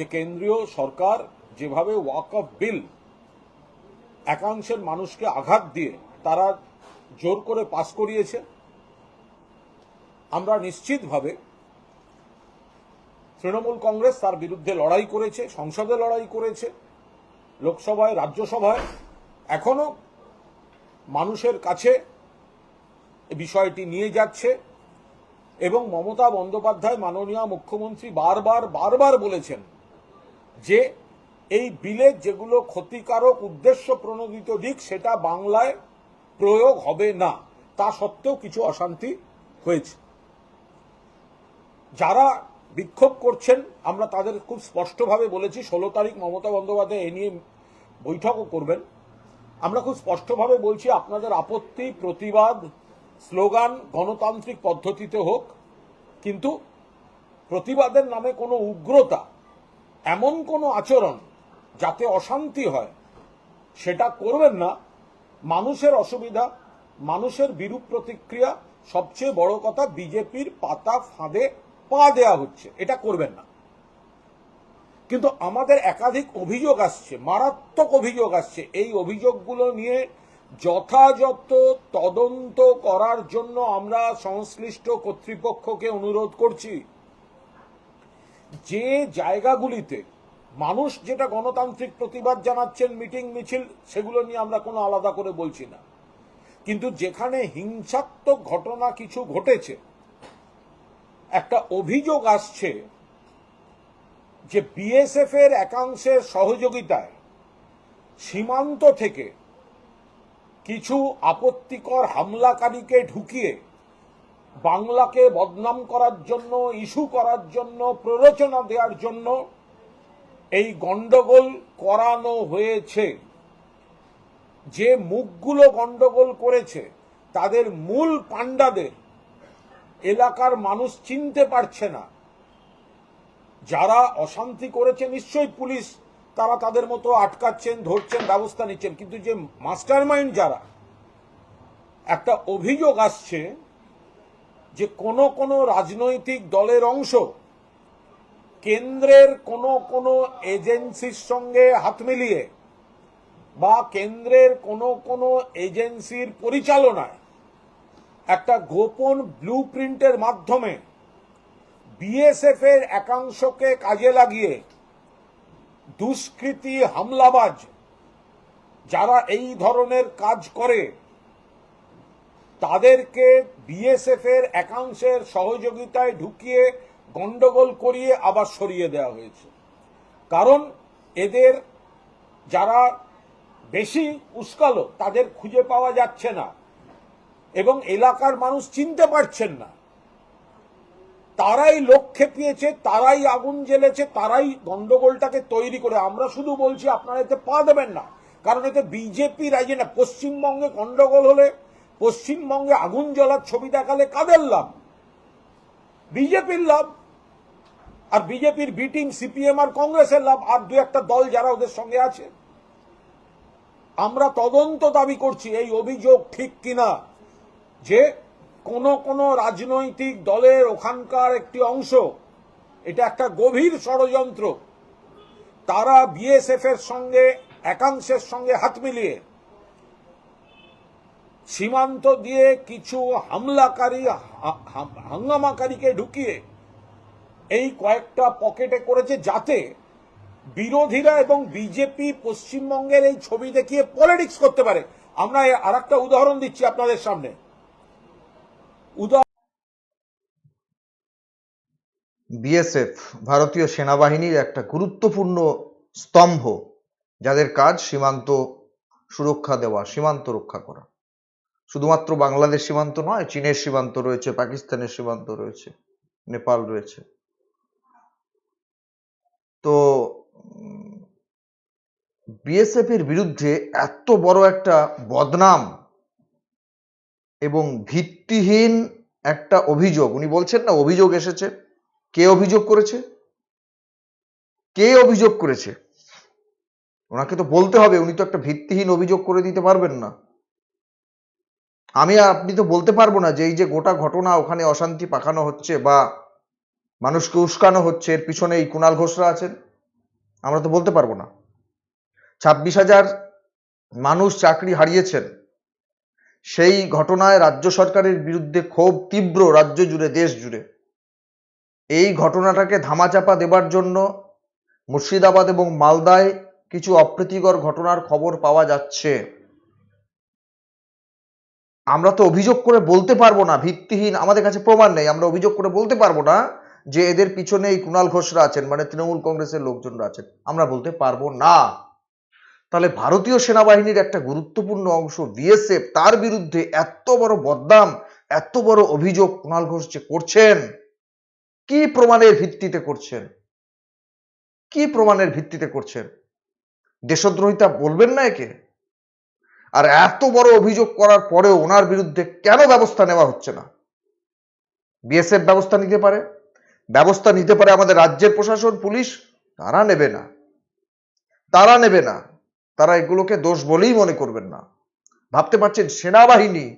যে কেন্দ্রীয় সরকার যেভাবে ওয়াক অফ বিল একাংশের মানুষকে আঘাত দিয়ে তারা জোর করে পাস করিয়েছে, আমরা নিশ্চিতভাবে তৃণমূল কংগ্রেস তার বিরুদ্ধে লড়াই করেছে, সংসদে লড়াই করেছে, লোকসভায়, রাজ্যসভায়। এখনও মানুষের কাছে বিষয়টি নিয়ে যাচ্ছে এবং মমতা বন্দ্যোপাধ্যায় মাননীয় মুখ্যমন্ত্রী বারবার বারবার বলেছেন যে এই বিলের যেগুলো ক্ষতিকারক উদ্দেশ্য প্রণোদিত দিক, সেটা বাংলায় প্রয়োগ হবে না। তা সত্ত্বেও কিছু অশান্তি হয়েছে। যারা বিক্ষোভ করছেন, আমরা তাদের খুব স্পষ্টভাবে বলেছি, ষোলো তারিখ মমতা বন্দ্যোপাধ্যায় এ নিয়ে বৈঠকও করবেন। আমরা খুব স্পষ্টভাবে বলছি, আপনাদের আপত্তি, প্রতিবাদ, স্লোগান গণতান্ত্রিক পদ্ধতিতে হোক, কিন্তু প্রতিবাদের নামে কোনো উগ্রতা এমন কোনো আচরণ যাতে অশান্তি হয়, সেটা করবেন না। মানুষের অসুবিধা, মানুষের বিরূপ প্রতিক্রিয়া, সবচেয়ে বড় কথা বিজেপির পাতা ফাঁদে পা দেয়া হচ্ছে, এটা করবেন না। কিন্তু আমাদের একাধিক অভিযোগ আসছে, মারাত্মক অভিযোগ আসছে। এই অভিযোগগুলো নিয়ে যথাযথ তদন্ত করার জন্য আমরা সংশ্লিষ্ট কর্তৃপক্ষকে অনুরোধ করছি। যে জায়গাগুলিতে মানুষ যেটা গণতান্ত্রিক প্রতিবাদ জানাচ্ছেন, মিটিং, মিছিল, সেগুলো নিয়ে আমরা কোনো আলাদা করে বলছি না। কিন্তু যেখানে হিংসাত্মক ঘটনা কিছু ঘটেছে, একটা অভিযোগ আসছে যে বিএসএফ এর একাংশের সহযোগিতায় সীমান্ত থেকে কিছু আপত্তিকর হামলাকারীকে ঢুকিয়ে বাংলাকে বদনাম করার জন্য, ইস্যু করার জন্য, প্ররোচনা দেওয়ার জন্য এই গন্ডগোল করানো হয়েছে। যে মুখগুলো গন্ডগোল করেছে, তাদের মূল পাণ্ডাদের এলাকার মানুষ চিনতে পারছে না। যারা অশান্তি করেছে, নিশ্চয়ই পুলিশ তারা তাদের মতো আটকাচ্ছেন, ধরছেন, ব্যবস্থা নিচ্ছেন। কিন্তু যে মাস্টার মাইন্ড যারা, একটা অভিযোগ আসছে যে কোন কোন রাজনৈতিক দলের অংশ কেন্দ্রের কোন কোন এজেন্সির সঙ্গে হাত মিলিয়ে বা কেন্দ্রের কোন কোন এজেন্সির পরিচালনায় একটা গোপন ব্লু প্রিন্টের মাধ্যমে বিএসএফ এর একাংশকে কাজে লাগিয়ে দুষ্কৃতী হামলাবাজ যারা এই ধরনের কাজ করে তাদেরকে বিএসএফ এর একাংশের সহযোগিতায় ঢুকিয়ে গন্ডগোল করিয়ে আবার সরিয়ে দেওয়া হয়েছে। কারণ এদের যারা বেশি উস্কালো, তাদের খুঁজে পাওয়া যাচ্ছে না এবং এলাকার মানুষ চিনতে পারছেন না। তারাই লোক খেপিয়েছে, তারাই আগুন জ্বেলেছে, তারাই গন্ডগোলটাকে তৈরি করে। আমরা শুধু বলছি, আপনারা এতে পা দেবেন না। কারণ এতে বিজেপি রাজি না পশ্চিমবঙ্গে গন্ডগোল হলে পশ্চিমবঙ্গে আগুন জ্বলার ছবি দেখালে কাদের লাভ? বিজেপির লাভ। আর বিজেপির বি টিম সিপিএম আর কংগ্রেসের লাভ। আর দু একটা দল যারা ওদের সঙ্গে আছে। আমরা তদন্ত দাবি করছি, এই অভিযোগ ঠিক কিনা? যে কোন কোন রাজনৈতিক দলের ওখানকার একটি অংশ, এটা একটা গভীর ষড়যন্ত্র। তারা বিএসএফ এর সঙ্গে, একাংশের সঙ্গে হাত মিলিয়ে সীমান্ত দিয়ে কিছু হামলাকারী হাঙ্গামাকারীকে ঢুকিয়ে এই কয়েকটা পকেটে করেছে যাতে বিরোধীরা এবং বিজেপি পশ্চিমবঙ্গের এই ছবি দেখিয়ে পলিটিক্স করতে পারে। আমরা আর একটা উদাহরণ দিচ্ছি আপনাদের সামনে। বিএসএফ, ভারতীয় সেনাবাহিনীর একটা গুরুত্বপূর্ণ স্তম্ভ, যাদের কাজ সীমান্ত সুরক্ষা দেওয়া, সীমান্ত রক্ষা করা। শুধুমাত্র বাংলাদেশ সীমান্ত নয়, চীনের সীমান্ত রয়েছে, পাকিস্তানের সীমান্ত রয়েছে, নেপাল রয়েছে। তো বিএসএফ এর বিরুদ্ধে এত বড় একটা বদনাম এবং ভিত্তিহীন একটা অভিযোগ, উনি বলছেন না অভিযোগ এসেছে, কে অভিযোগ করেছে? কে অভিযোগ করেছে? ওনাকে তো বলতে হবে, উনি তো একটা ভিত্তিহীন অভিযোগ করে দিতে পারবেন না। আমি আপনি তো বলতে পারব না যে এই যে গোটা ঘটনা ওখানে অশান্তি পাকানো হচ্ছে বা মানুষকে উস্কানো হচ্ছে, এর পিছনে এই কুণাল ঘোষরা আছেন, আমরা তো বলতে পারব না। ছাব্বিশ হাজার মানুষ চাকরি হারিয়েছেন, সেই ঘটনায় রাজ্য সরকারের বিরুদ্ধে ক্ষোভ তীব্র রাজ্য জুড়ে, দেশ জুড়ে। এই ঘটনাটাকে ধামাচাপা দেবার জন্য মুর্শিদাবাদ এবং মালদায় কিছু অপ্রীতিকর ঘটনার খবর পাওয়া যাচ্ছে। আমরা তো অভিযোগ করে বলতে পারব না, ভিত্তিহীন আমাদের কাছে প্রমাণ নেই, আমরা অভিযোগ করে বলতে পারব না যে এদের পিছনে এই কুণাল ঘোষরা আছেন মানে তৃণমূল কংগ্রেসের লোকজনরা আছেন। আমরা বলতে পারব না। তাহলে ভারতীয় সেনাবাহিনীর একটা গুরুত্বপূর্ণ অংশ বিএসএফ, তার বিরুদ্ধে এত বড় বদনাম, এত বড় অভিযোগ কুণাল ঘোষ যে করছেন, কি প্রমাণের ভিত্তিতে করছেন? কি প্রমাণের ভিত্তিতে করছেন? দেশদ্রোহিতা বলবেন না একে? আর এত বড় অভিযোগ করার পরেও ওনার বিরুদ্ধে কেন ব্যবস্থা নেওয়া হচ্ছে না? বিএসএফ ব্যবস্থা নিতে পারে? ব্যবস্থা নিতে পারে আমাদের রাজ্যের প্রশাসন, পুলিশ? তারা নেবে না। তারা নেবে না। তারা এগুলোকে দোষ বলেই মনে করবেন না। ভাবতে পারছেন, সেনাবাহিনী,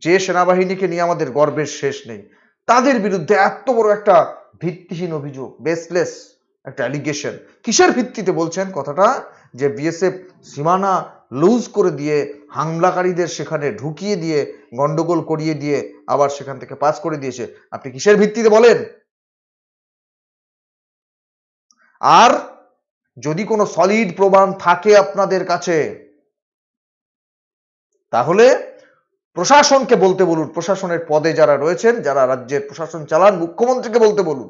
যে সেনাবাহিনীকে নিয়ে আমাদের গর্বের শেষ নেই, তাদের বিরুদ্ধে এত বড় একটা ভিত্তিহীন অভিযোগ বেসলেস একটা অ্যালিগেশন কিসের ভিত্তিতে বলছেন কথাটা? যে বিএসএফ সীমানা লুজ করে দিয়ে, হামলাকারীদের সেখানে ঢুকিয়ে দিয়ে, গন্ডগোল করিয়ে দিয়ে আবার সেখান থেকে পাস করে দিয়েছে। আপনি কিসের ভিত্তিতে বলেন? আর যদি কোনো সলিড প্রমাণ থাকে আপনাদের কাছে, তাহলে প্রশাসনকে বলতে বলুন, প্রশাসনের পদে যারা রয়েছেন, যারা রাজ্যের প্রশাসন চালান, মুখ্যমন্ত্রীকে বলতে বলুন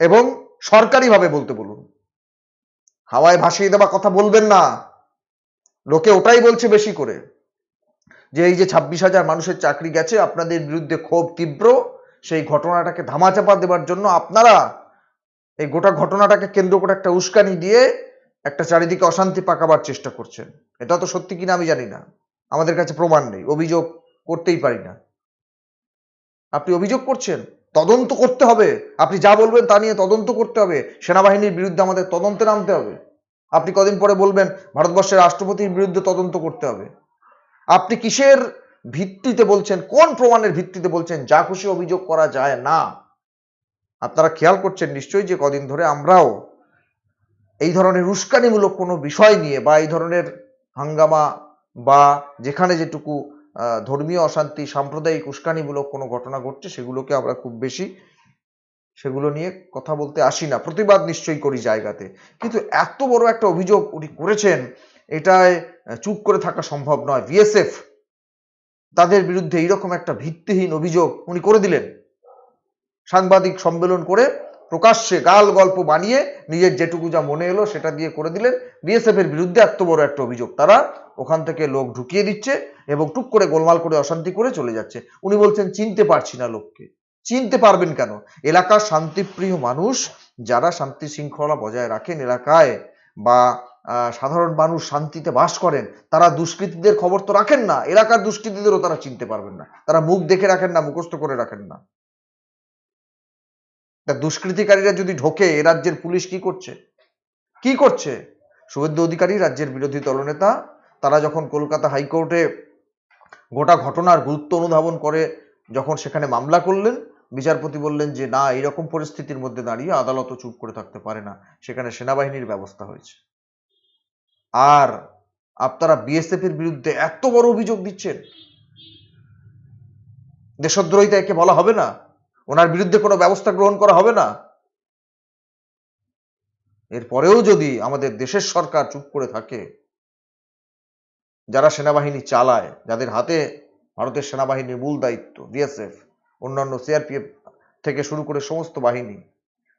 এবং সরকারিভাবে বলতে বলুন। হাওয়ায় ভাসিয়ে দেওয়া কথা বলবেন না। লোকে ওটাই বলছে বেশি করে। যে এই যে ছাব্বিশ হাজার মানুষের চাকরি গেছে, আপনাদের বিরুদ্ধে ক্ষোভ তীব্র, সেই ঘটনাটাকে ধামাচাপা দেবার জন্য আপনারা এই গোটা ঘটনাটাকে কেন্দ্র করে একটা উস্কানি দিয়ে একটা চারিদিকে অশান্তি পাকাবার চেষ্টা করছেন। এটা তো সত্যি কিনা আমি জানি না। আমাদের কাছে প্রমাণ নেই। অভিযোগ করতেই পারি না। আপনি অভিযোগ করছেন? তদন্ত করতে হবে। আপনি যা বলবেন তা নিয়ে তদন্ত করতে হবে। সেনাবাহিনীর বিরুদ্ধে আমাদের তদন্তে নামতে হবে। আপনি কদিন পরে বলবেন ভারতবর্ষের রাষ্ট্রপতির বিরুদ্ধে তদন্ত করতে হবে। আপনি কিসের ভিত্তিতে বলছেন? কোন প্রমাণের ভিত্তিতে বলছেন? যা খুশি অভিযোগ করা যায় না। আপনারা খেয়াল করছেন নিশ্চয়ই যে কদিন ধরে আমরাও এই ধরনের উস্কানিমূলক কোনো বিষয় নিয়ে বা এই ধরনের হাঙ্গামা বা যেখানে যেটুকু ধর্মীয় অশান্তি, সাম্প্রদায়িক উস্কানিমূলক কোনো ঘটনা ঘটছে সেগুলোকে আমরা খুব বেশি সেগুলো নিয়ে কথা বলতে আসি না। প্রতিবাদ নিশ্চয়ই করি জায়গাতে। কিন্তু এত বড় একটা অভিযোগ উনি করেছেন, এটায় চুপ করে থাকা সম্ভব নয়। বিএসএফ তাদের বিরুদ্ধে এইরকম একটা ভিত্তিহীন অভিযোগ উনি করে দিলেন। সাংবাদিক সম্মেলন করে প্রকাশ্যে গাল গল্প বানিয়ে নিজের যেটুকু যা মনে এলো সেটা দিয়ে করে দিলেন। বিএসএফ এর বিরুদ্ধে এত বড় একটা অভিযোগ। তারা ওখান থেকে লোক ঢুকিয়ে দিচ্ছে এবং টুক করে গোলমাল করে অশান্তি করে চলে যাচ্ছে। উনি বলছেন, চিনতে পারছি না লোককে। চিনতে পারবেন কেন? এলাকার শান্তিপ্রিয় মানুষ যারা শান্তি শৃঙ্খলা বজায় রাখেন এলাকায় বা সাধারণ মানুষ শান্তিতে বাস করেন, তারা দুষ্কৃতীদের খবর তো রাখেন না। এলাকার দুষ্কৃতীদেরও তারা চিনতে পারবেন না। তারা মুখ দেখে রাখেন না, মুখস্থ করে রাখেন না। তা দুষ্কৃতিকারীরা যদি ঢোকে, এ রাজ্যের পুলিশ কি করছে? কি করছে? শুভেন্দু অধিকারী, রাজ্যের বিরোধী দলনেতা, তারা যখন কলকাতা হাইকোর্টে গোটা ঘটনার গুরুত্ব অনুধাবন করে, যখন সেখানে মামলা করলেন, বিচারপতি বললেন যে, না এরকম পরিস্থিতির মধ্যে দাঁড়িয়ে আদালতও চুপ করে থাকতে পারে না। সেখানে সেনাবাহিনীর ব্যবস্থা হয়েছে। আর আপনারা বিএসএফ এর বিরুদ্ধে এত বড় অভিযোগ দিচ্ছেন? দেশদ্রোহিতা একে বলা হবে না? ওনার বিরুদ্ধে কোনো ব্যবস্থা গ্রহণ করা হবে না? এরপরেও যদি আমাদের দেশের সরকার চুপ করে থাকে, যারা সেনাবাহিনী চালায়, যাদের হাতে ভারতের সেনাবাহিনীর মূল দায়িত্ব বিএসএফ অন্যান্য সিআরপিএফ থেকে শুরু করে সমস্ত বাহিনী,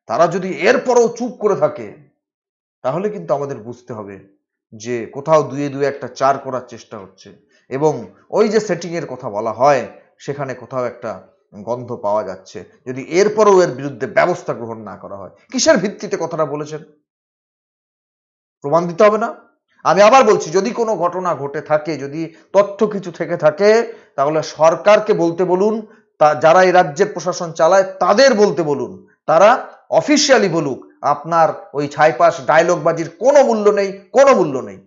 তারা যদি এরপরেও চুপ করে থাকে, তাহলে কিন্তু আমাদের বুঝতে হবে যে কোথাও দুয়ে দুয়ে একটা চার করার চেষ্টা হচ্ছে। এবং ওই যে সেটিং এর কথা বলা হয়, সেখানে কোথাও একটা গন্ধ পাওয়া যাচ্ছে, যদি এরপরও এর বিরুদ্ধে ব্যবস্থা গ্রহণ না করা হয়। কিসের ভিত্তিতে কথাটা বলেছেন? প্রমাণ দিতে হবে না? আমি আবার বলছি, যদি কোনো ঘটনা ঘটে থাকে, যদি তথ্য কিছু থেকে থাকে, তাহলে সরকারকে বলতে বলুন, তা যারা এই রাজ্যের প্রশাসন চালায়, তাদের বলতে বলুন। তারা অফিসিয়ালি বলুক, আপনার ওই ছাইপাস ডায়লগ বাজির কোনো মূল্য নেই, কোনো মূল্য নেই।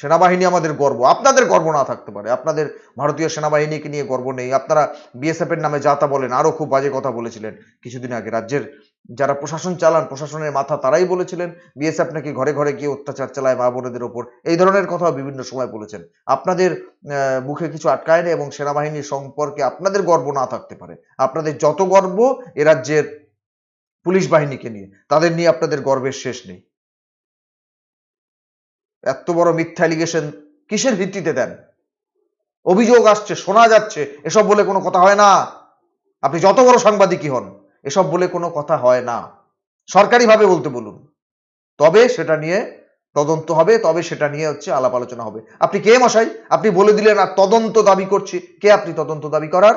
সেনাবাহিনী আমাদের গর্ব। আপনাদের গর্ব না থাকতে পারে। আপনাদের ভারতীয় সেনাবাহিনীকে নিয়ে গর্ব নেই। আপনারা বিএসএফ এর নামে যা তা বলেন, আরও খুব বাজে কথা বলেছিলেন কিছুদিন আগে। রাজ্যের যারা প্রশাসন চালান, প্রশাসনের মাথা তারাই বলেছিলেন বিএসএফ নাকি ঘরে ঘরে গিয়ে অত্যাচার চালায় মা বোনেদের ওপর। এই ধরনের কথা বিভিন্ন সময় বলেছেন। আপনাদের মুখে কিছু আটকায় না এবং সেনাবাহিনীর সম্পর্কে আপনাদের গর্ব না থাকতে পারে। আপনাদের যত গর্ব এ রাজ্যের পুলিশ বাহিনীকে নিয়ে, তাদের নিয়ে আপনাদের গর্বের শেষ নেই। এত বড় মিথ্যা অ্যালিগেশন কিসের ভিত্তিতে দেন? অভিযোগ আসছে, শোনা যাচ্ছে, এসব বলে কোনো কথা হয় না। আপনি যত বড় সাংবাদিকই হন, এসব বলে কোনো কথা হয় না। সরকারিভাবে বলতে বলুন। তবে সেটা নিয়ে তদন্ত হবে, তবে সেটা নিয়ে হচ্ছে আলাপ আলোচনা হবে। আপনি কে মশাই? আপনি বলে দিলেন, আর তদন্ত দাবি করছি। কে আপনি তদন্ত দাবি করার?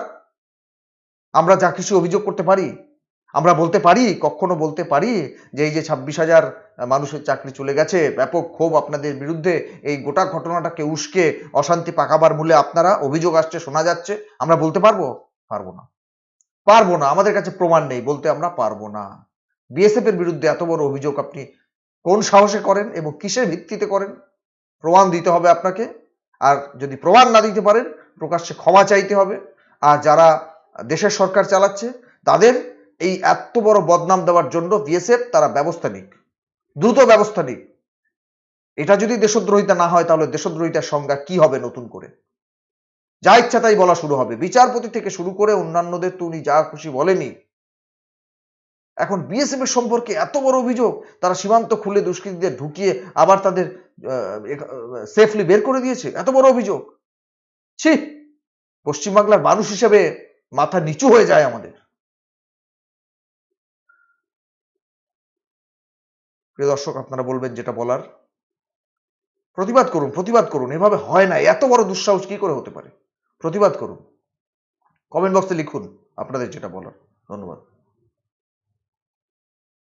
আমরা যা কিছু অভিযোগ করতে পারি? আমরা বলতে পারি, কখনো বলতে পারি যে এই যে ছাব্বিশ হাজার মানুষের চাকরি চলে গেছে, ব্যাপক ক্ষোভ আপনাদের বিরুদ্ধে এই গোটা ঘটনাটাকে উস্কে অশান্তি পাকাবার মূলে আপনারা অভিযোগ আসছে, শোনা যাচ্ছে, আমরা বলতে পারব? পারব না। পারব না, আমাদের কাছে প্রমাণ নেই, বলতে আমরা পারব না। বিএসএফ এর বিরুদ্ধে এত বড় অভিযোগ আপনি কোন সাহসে করেন এবং কিসের ভিত্তিতে করেন? প্রমাণ দিতে হবে আপনাকে, আর যদি প্রমাণ না দিতে পারেন, প্রকাশ্যে ক্ষমা চাইতে হবে। আর যারা দেশের সরকার চালাচ্ছে, তাদের এই এত বড় বদনাম দেওয়ার জন্য বিএসএফ তারা ব্যবস্থা নিক। দ্রুত ব্যবস্থা নিক। এটা যদি দেশদ্রোহিতা না হয়, তাহলে দেশদ্রোহিতার সংজ্ঞা কি হবে নতুন করে? যা ইচ্ছা তাই বলা শুরু হবে। বিচারপতি থেকে শুরু করে অন্যান্যদের তো উনি যা খুশি বলেনি এখন বিএসএফ এর সম্পর্কে এত বড় অভিযোগ, তারা সীমান্ত খুলে দুষ্কৃতীদের ঢুকিয়ে আবার তাদের সেফলি বের করে দিয়েছে। এত বড় অভিযোগ। ছি! পশ্চিমবাংলার মানুষ হিসেবে মাথা নিচু হয়ে যায় আমাদের। প্রিয় দর্শক, আপনারা বলবেন যেটা বলার। প্রতিবাদ করুন প্রতিবাদ করুন। এভাবে হয় না। এত বড় দুঃসাহস কি করে হতে পারে? প্রতিবাদ করুন। কমেন্ট বক্সে লিখুন আপনাদের যেটা বলার। ধন্যবাদ।